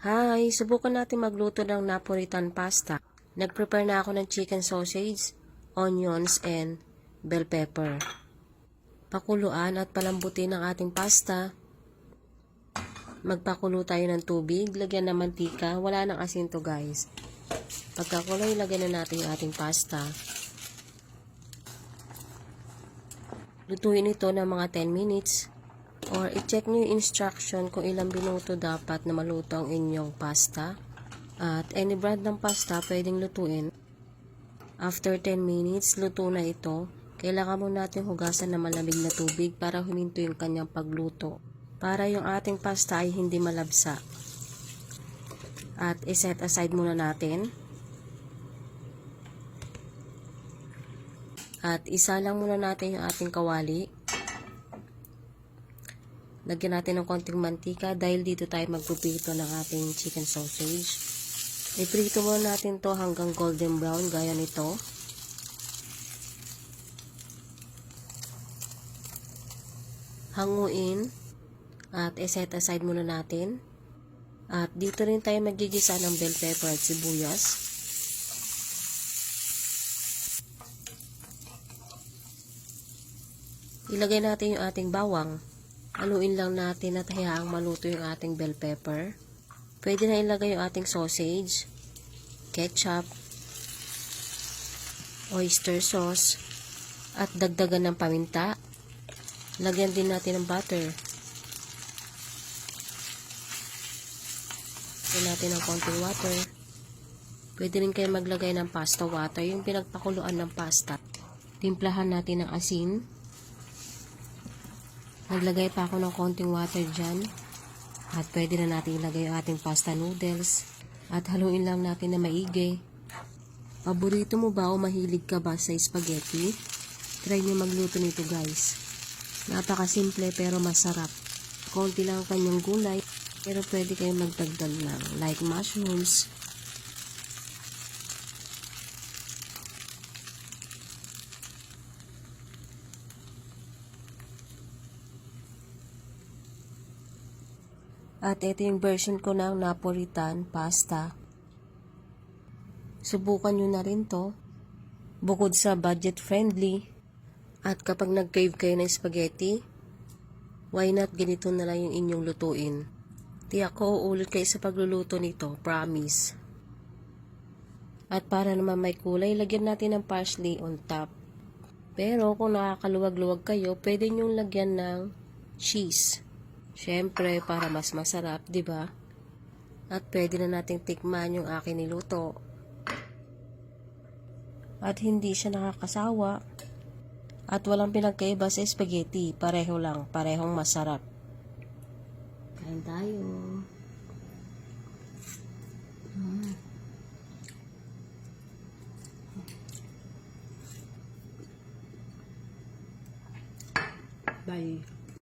Hi! Subukan natin magluto ng Napolitan pasta. Nag-prepare na ako ng chicken sausage, onions, and bell pepper. Pakuluan at palambutin ang ating pasta. Magpakulo tayo ng tubig, lagyan ng mantika. Wala nang asin to guys. Pagkakuloy, lagyan na natin yung ating pasta. Lutuin ito ng mga 10 minutes. Or i-check nyo yung instruction kung ilang minuto dapat na maluto ang inyong pasta. At any brand ng pasta pwedeng lutuin. After 10 minutes, luto na ito. Kailangan mo natin hugasan ng malamig na tubig para huminto yung kanyang pagluto. Para yung ating pasta ay hindi malabsa. At iset aside muna natin. At isa lang muna natin yung ating kawali. Lagyan natin ng konting mantika dahil dito tayo magpupito ng ating chicken sausage. Iprito muna natin to hanggang golden brown gaya nito. Hanguin at iset aside muna natin. At dito rin tayo magigisa ng bell pepper at sibuyas. Ilagay natin yung ating bawang. Haluin lang natin at hayaang maluto yung ating bell pepper. Pwede na ilagay yung ating sausage, ketchup, oyster sauce, at dagdagan ng paminta. Lagyan din natin ng butter. Lagyan natin ng konting water. Pwede rin kayo maglagay ng pasta water, yung pinagpakuluan ng pasta. Timplahan natin ng asin. Naglagay pa ako ng konting water dyan. At pwede na natin ilagay ang ating pasta noodles. At haluin lang natin na maigi. Paborito mo ba o mahilig ka ba sa spaghetti? Try nyo magluto nito guys. Napakasimple pero masarap. Konti lang ang kanyang gulay. Pero pwede kayong magdagdag ng like mushrooms. At ito yung version ko ng Napolitan pasta. Subukan nyo na rin to. Bukod sa budget friendly. At kapag nag-crave kayo ng spaghetti, why not ganito na lang yung inyong lutuin. Tiyak ko uulit kayo sa pagluluto nito, promise. At para naman may kulay, lagyan natin ng parsley on top. Pero kung nakakaluwag-luwag kayo, pwede nyong lagyan ng cheese. Siyempre, para mas masarap, di ba? At pwede na nating tikman yung akin niluto. At hindi siya nakakasawa. At walang pinagkaiba sa spaghetti. Pareho lang, parehong masarap. Kain tayo. Mm. Bye.